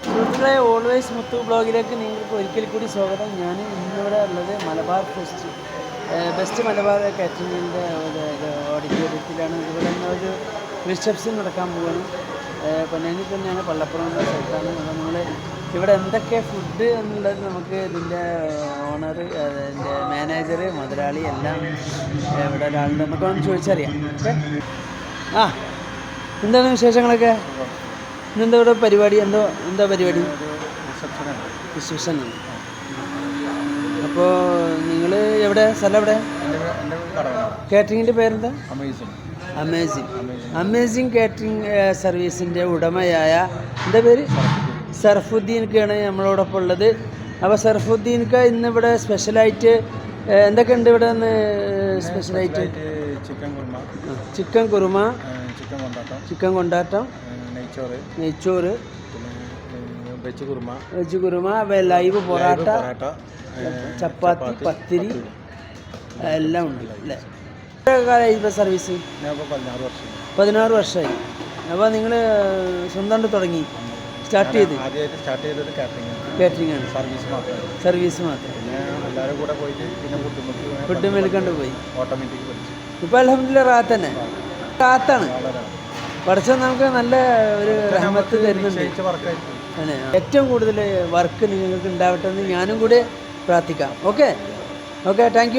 സുഹൃത്തുക്കളെ ഓൾവേസ് മുത്തു ബ്ലോഗിലേക്ക് നിങ്ങൾക്ക് ഒരിക്കൽ കൂടി സ്വാഗതം. ഞാൻ ഇന്നിവിടെ ഉള്ളത് മലബാർ ഫെസ്റ്റ് ബെസ്റ്റ് മലബാർ കാറ്ററിങ്ങിന്റെ ഓഡിറ്റോറിയത്തിലാണ് ഇവിടെ ഒരു റിസപ്ഷൻ നടക്കാൻ പോവാണ്. പൊന്നാനി തന്നെയാണ് പള്ളപ്പുറം എന്ന സ്ഥലത്താണ്. അപ്പോൾ നിങ്ങൾ ഇവിടെ എന്തൊക്കെ ഫുഡ് എന്നുള്ളത് നമുക്ക് ഇതിന്റെ ഓണർ അതിന്റെ മാനേജർ മുതലാളി എല്ലാം ഇവിടെ ഒരാളുണ്ട്. നമുക്ക് ഒന്ന് ചോദിച്ചറിയാം. ഓക്കെ? ആ എന്താണ് വിശേഷങ്ങളൊക്കെ? ഇന്നെന്താ ഇവിടെ പരിപാടി? എന്തോ എന്താ പരിപാടി? റിസപ്ഷനാണ് അപ്പോൾ നിങ്ങൾ എവിടെ? സ്ഥലം എവിടെ? കാറ്ററിങ്ങിന്റെ പേരെന്താ? അമേസിങ് അമേസിങ് കാറ്ററിങ് കാറ്ററിംഗ് സർവീസിന്റെ ഉടമയായ എന്താ പേര്? സർഫുദ്ദീൻക്കാണ് നമ്മളോടൊപ്പം ഉള്ളത്. അപ്പോൾ സർഫുദ്ദീൻക്ക് ഇന്നിവിടെ സ്പെഷ്യലായിട്ട് എന്തൊക്കെ ഉണ്ട് ഇവിടെ നിന്ന് സ്പെഷ്യലായിട്ട് ചിക്കൻ കുറുമ. ചിക്കൻ കൊണ്ടാട്ടം. ചിക്കൻ കൊണ്ടാട്ടം. നെയ്ച്ചോറ്. നെയ്ച്ചോറ്. പിന്നെ veg kurma veg kurma live parotta chapati പത്തിരി. എല്ലാം ഉണ്ട് അല്ലേ? ഇപ്പോൾ സർവീസ്? പതിനാറ് വർഷം പതിനാറ് വർഷമായി. അപ്പോൾ നിങ്ങൾ സ്വന്തമായിട്ട് തുടങ്ങി? സ്റ്റാർട്ട് ചെയ്ത്? സ്റ്റാർട്ട് ചെയ്തത് കാറ്ററിംഗ് ആണ്. സർവീസ് മാത്രം. സർവീസ് മാത്രം. എല്ലാവരും കൂടെ പോയിട്ട് പിന്നെ ഫുഡ് മേൽക്കൊണ്ട് പോയി. ഓട്ടോമാറ്റിക് ഇപ്പോൾ അലഹമില്ല റാത്ത് തന്നെ. റാത്താണ് പഠിച്ചാൽ നമുക്ക് നല്ല ഒരു റഹ്മത്ത് തരുന്നുണ്ട്. ഏറ്റവും കൂടുതൽ വർക്ക് നിങ്ങൾക്ക് ഉണ്ടാവട്ടെ എന്ന് ഞാനും കൂടി പ്രാർത്ഥിക്കാം. ഓക്കെ? ഓക്കെ താങ്ക്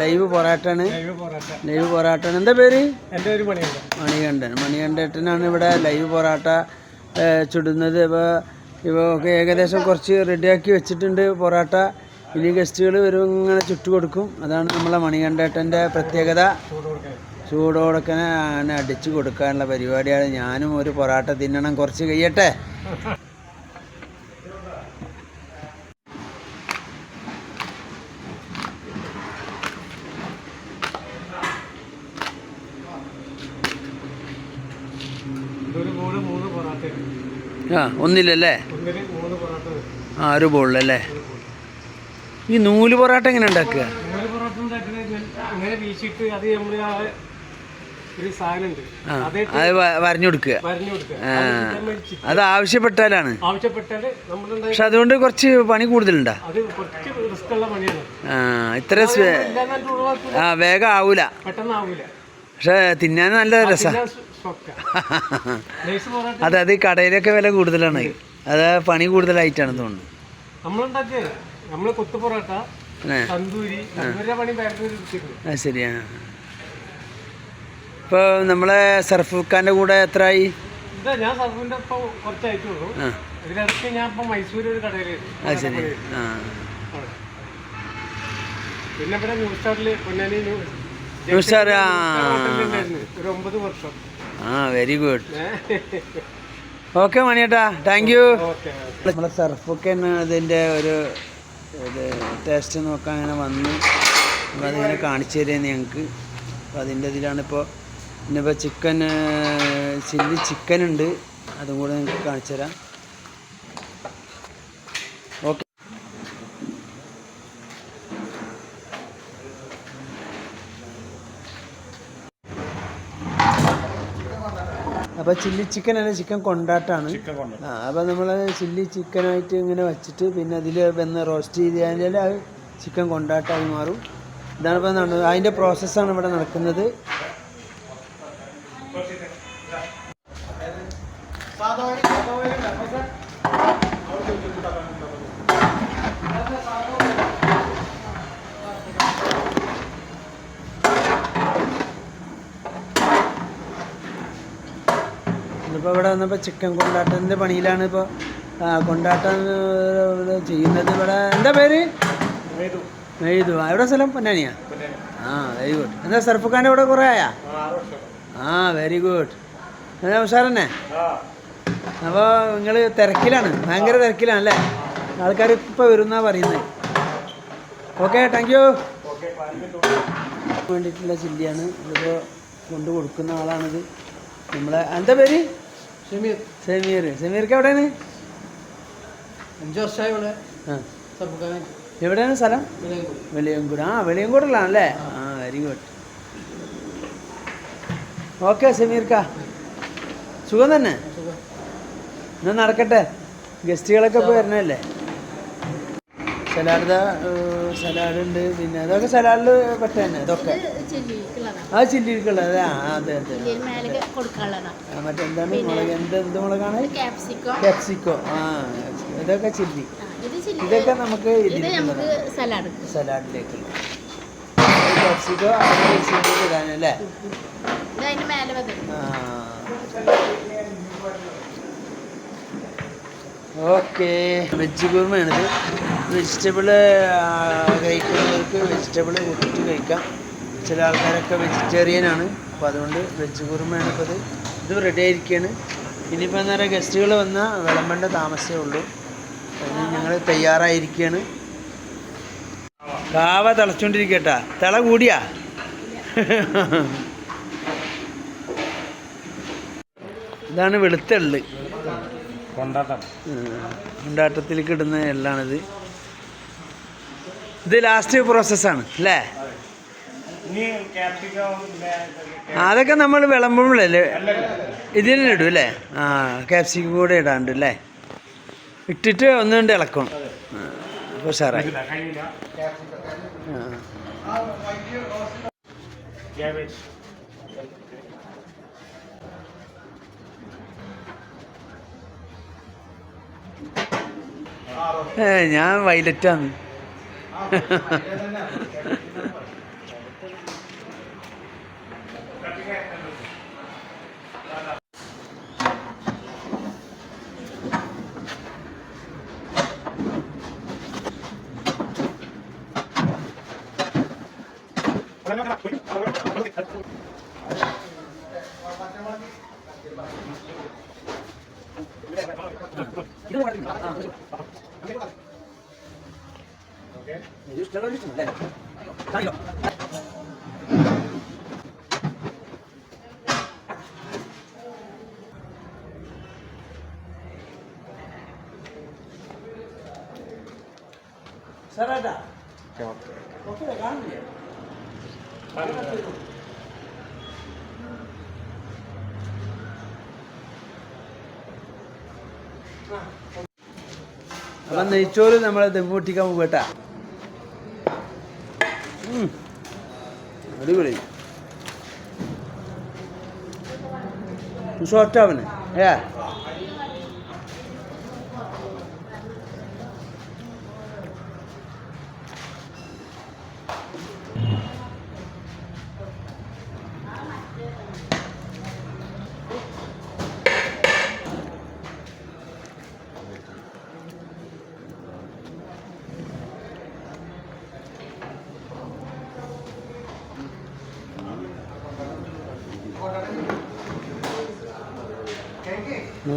ലൈവ് പൊറാട്ടാണ് ലൈവ് പൊറാട്ടാണ് എന്താ പേര്? എന്റെ പണിയുണ്ട് മണികണ്ഠൻ. മണികണ്ഠേട്ടനാണ് ഇവിടെ ലൈവ് പൊറാട്ട ചുടുന്നത്. ഇപ്പോൾ ഇപ്പോൾ ഒക്കെ ഏകദേശം കുറച്ച് റെഡിയാക്കി വെച്ചിട്ടുണ്ട് പൊറാട്ട ഇനി ഗസ്റ്റുകൾ വരും ഇങ്ങനെ ചുട്ടു കൊടുക്കും. അതാണ് നമ്മളെ മണികണ്ഠേട്ടന്റെ പ്രത്യേകത. ചൂടോടക്കനെ അങ്ങനെ അടിച്ചു കൊടുക്കാനുള്ള പരിപാടിയാണ്. ഞാനും ഒരു പൊറാട്ട തിന്നണം. കുറച്ച് കഴിയട്ടെ ഒരു ബോൾ മൂന്ന് പൊറാട്ട ആ ഒന്നില്ലല്ലേ? ആ ഒരു ബോളിലല്ലേ? ഈ നൂൽ പൊറാട്ട എങ്ങനെ ഉണ്ടാക്കുക? അങ്ങനെ അത് നമ്മൾ ഒരു സാധനമുണ്ട് ആ അത് അത് വ- വരഞ്ഞു കൊടുക്കുക. അത് ആവശ്യപ്പെട്ടാലാണ്. പക്ഷെ അതുകൊണ്ട് കുറച്ച് പണി കൂടുതലുണ്ടാ? ആ ഇത്ര ആ വേഗം ആവൂല. പക്ഷെ തിന്നാൻ നല്ല രസമാണ് സ്റ്റോക്ക നൈസ് പൊറാട്ട അതെ അത് ഈ കടയിലൊക്കെ വില കൂടുതലാണ്. അത് പണി കൂടുതലായിട്ടാണ് തോന്നുന്നു നമ്മളുണ്ടാക്കിയ നമ്മൾ കൊത്തു പൊറോട്ട തന്തൂരി പണി ശരിയാ ഇപ്പോൾ നമ്മളെ സർഫുഖാന്റെ കൂടെ എത്രയായി ഞാൻ സർഫുന്റെ ഇപ്പൊ കുറച്ചായിട്ടുള്ളൂ. ഞാൻ ഇപ്പൊ മൈസൂർ ഒരു കടയിലായിരുന്നു ശരി പിന്നെ ഇവിടെ ന്യൂസ് സ്റ്റാറിൽ പൊന്നാനി ന്യൂസ് സ്റ്റാർ, ഒരു ഒമ്പത് വർഷം. ആ വെരി ഗുഡ് ഓക്കെ മണിയേട്ടാ താങ്ക് യു നമ്മളെ സർഫൊക്കെ അതിന്റെ ഒരു ഇത് ടേസ്റ്റ് നോക്കാൻ അങ്ങനെ വന്ന്. അതിങ്ങനെ കാണിച്ചു തരുന്നത് ഞങ്ങൾക്ക് അപ്പോൾ അതിന്റെ ഇതിലാണിപ്പോൾ ഇന്നിപ്പോൾ ചിക്കൻ ചില്ലി ചിക്കൻ ഉണ്ട്. അതും കൂടെ നിങ്ങൾക്ക് കാണിച്ചു തരാം. അപ്പോൾ ചില്ലി ചിക്കൻ അല്ല? ചിക്കൻ കൊണ്ടാട്ടാണ്. അപ്പൊ നമ്മൾ ആ അപ്പോൾ നമ്മൾ ചില്ലി ചിക്കനായിട്ട് ഇങ്ങനെ വെച്ചിട്ട് പിന്നെ അതിൽ വന്ന് റോസ്റ്റ് ചെയ്ത് കഴിഞ്ഞാൽ അത് ചിക്കൻ കൊണ്ടാട്ടായി മാറും. ഇതാണ് ഇപ്പോൾ അതിന്റെ അതിന്റെ പ്രോസസ്സാണ് ഇവിടെ നടക്കുന്നത്. ഇതിപ്പോൾ ഇവിടെ വന്നപ്പോൾ ചിക്കൻ കൊണ്ടാട്ടത്തിന്റെ പണിയിലാണ് ഇപ്പോൾ കൊണ്ടാട്ടം ചെയ്യുന്നത് ഇവിടെ. എന്താ പേര്? മെയ്തു. എവിടെ സ്ഥലം? പൊന്നാനിയാ? ആ വെരി ഗുഡ് എന്താ സർഫുഖാന്റെ ഇവിടെ കുറേ ആയാ? ആ വെരി ഗുഡ് എന്താ ഉഷാറന്നെ? അപ്പോൾ നിങ്ങൾ തിരക്കിലാണ് ഭയങ്കര തിരക്കിലാണ് അല്ലേ? ആൾക്കാർ ഇപ്പോൾ വരുന്നാ പറയുന്നത് ഓക്കെ താങ്ക് യു വേണ്ടിയിട്ടുള്ള ചില്ലിയാണ് ഇതിപ്പോൾ കൊണ്ടു കൊടുക്കുന്ന ആളാണിത്. നമ്മളെ എന്താ പേര്? ഷമീർ എവിടെയാണ്? അഞ്ച് വർഷമായി ഇവിടെ. എവിടെയാണ് സ്ഥലം? വെളിയങ്കൂട് ആ വെളിയങ്കൂടിലാണല്ലേ ആ. വെരി ഗുഡ് ഓക്കെ സമീർക്ക. സുഖം തന്നെ? ഇന്ന് നടക്കട്ടെ. ഗസ്റ്റുകളൊക്കെ ഇപ്പോൾ വരണല്ലേ സലാഡ് സലാഡ് ഉണ്ട് പിന്നെ അതൊക്കെ സലാഡിൽ പറ്റ തന്നെ ഇതൊക്കെ. ആ ചില്ലിക്കുള്ളത് ആ അതെ അതെ ആ, മറ്റെന്താണ് മുളക്? എന്ത് എന്ത് മുളകാണ്? കാപ്സിക്കോ ആ ഇതൊക്കെ ചില്ലി. ഇത് ചില്ലി. ഇതൊക്കെ നമുക്ക് സലാഡിലേക്കുള്ള കാപ്സിക്കോ ഇടാനല്ലേ വെക്കണം ഓക്കെ. വെജ് കുർമ്മയാണിത് വെജിറ്റബിൾ കഴിക്കുന്നവർക്ക് വെജിറ്റബിൾ കൂട്ടിയിട്ട് കഴിക്കാം. ചില ആൾക്കാരൊക്കെ വെജിറ്റേറിയൻ ആണ് അപ്പോൾ അതുകൊണ്ട് വെജ് കുറുമയാണ് ഇപ്പോൾ ഇത്. ഇത് റെഡി ആയിരിക്കുകയാണ് ഇനിയിപ്പോൾ എന്താ പറയുക ഗസ്റ്റുകൾ വന്നാൽ വിളമ്പേണ്ട താമസമേ ഉള്ളൂ. അതിന് ഞങ്ങൾ തയ്യാറായിരിക്കുകയാണ് കാവ തിളച്ചുകൊണ്ടിരിക്കട്ടാ തിള കൂടിയാ? ഇതാണ് വെളുത്ത എള്ള് കൊണ്ടാട്ടത്തിലേക്ക് ഇടുന്ന എള്ളാണിത്. ഇത് ലാസ്റ്റ് പ്രോസസ്സാണ് അല്ലേ? അതൊക്കെ നമ്മൾ വിളമ്പുമ്പോഴല്ലേ? ഇതിന് ഇടും അല്ലേ? ആ ക്യാപ്സിക്കം കൂടെ ഇടാണ്ട് അല്ലേ? ഇട്ടിട്ട് ഒന്നുകൊണ്ട് ഇളക്കണം ആ, അപ്പോൾ ഉഷാറായി കഴിയില്ല ആ. ക്യാബേജ് ഏ ഞാൻ വൈലറ്റാണ് സാറാട്ടാ ഓക്കെ കാണില്ലേ അപ്പം നെയ്ച്ചോറ് നമ്മളെ ദമ്മൂട്ടിക്കാൻ പോകും കേട്ടാ ഉം. അടിപൊളി ആവന് ഏ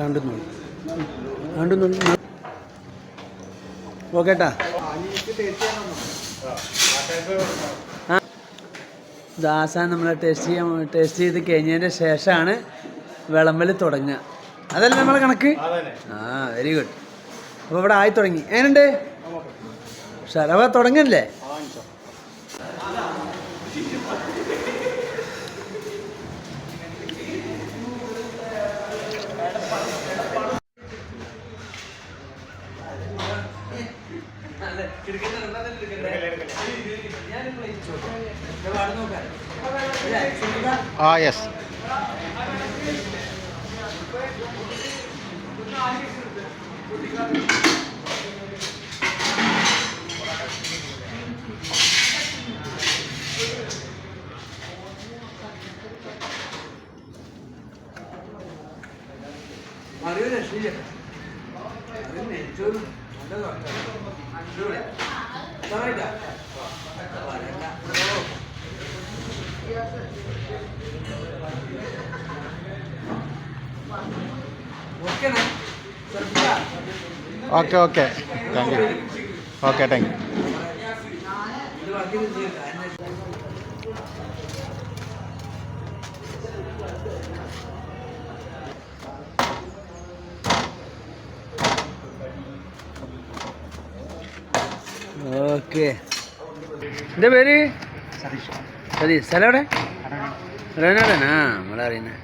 ആണ്ടുന്നുണ്ട് കണ്ടുന്നു. ഓക്കേട്ടാ ദാസാൻ നമ്മൾ ടേസ്റ്റ് ചെയ്യാൻ ടേസ്റ്റ് ചെയ്ത് കഴിഞ്ഞതിന്റെ ശേഷമാണ് വിളമ്പൽ തുടങ്ങുക. അതല്ലേ നമ്മളെ കണക്ക്? ആ വെരി ഗുഡ് അപ്പോൾ ഇവിടെ ആയി തുടങ്ങി. എങ്ങനെയുണ്ട്? ശരവ തുടങ്ങല്ലേ? ആ യെസ് അറിയോ രക്ഷയില്ല അത് നല്ല അടിപൊളി ഇതാ പറയണ്ട ഓക്കെയാണ് ശ്രദ്ധിക്കാം okay okay. Thank you okay thank you okay. എന്താ പേര്? സതീഷ്. സ്ഥലം എവിടെ? വയനാടാണ് ആ നമ്മളറിയുന്നത്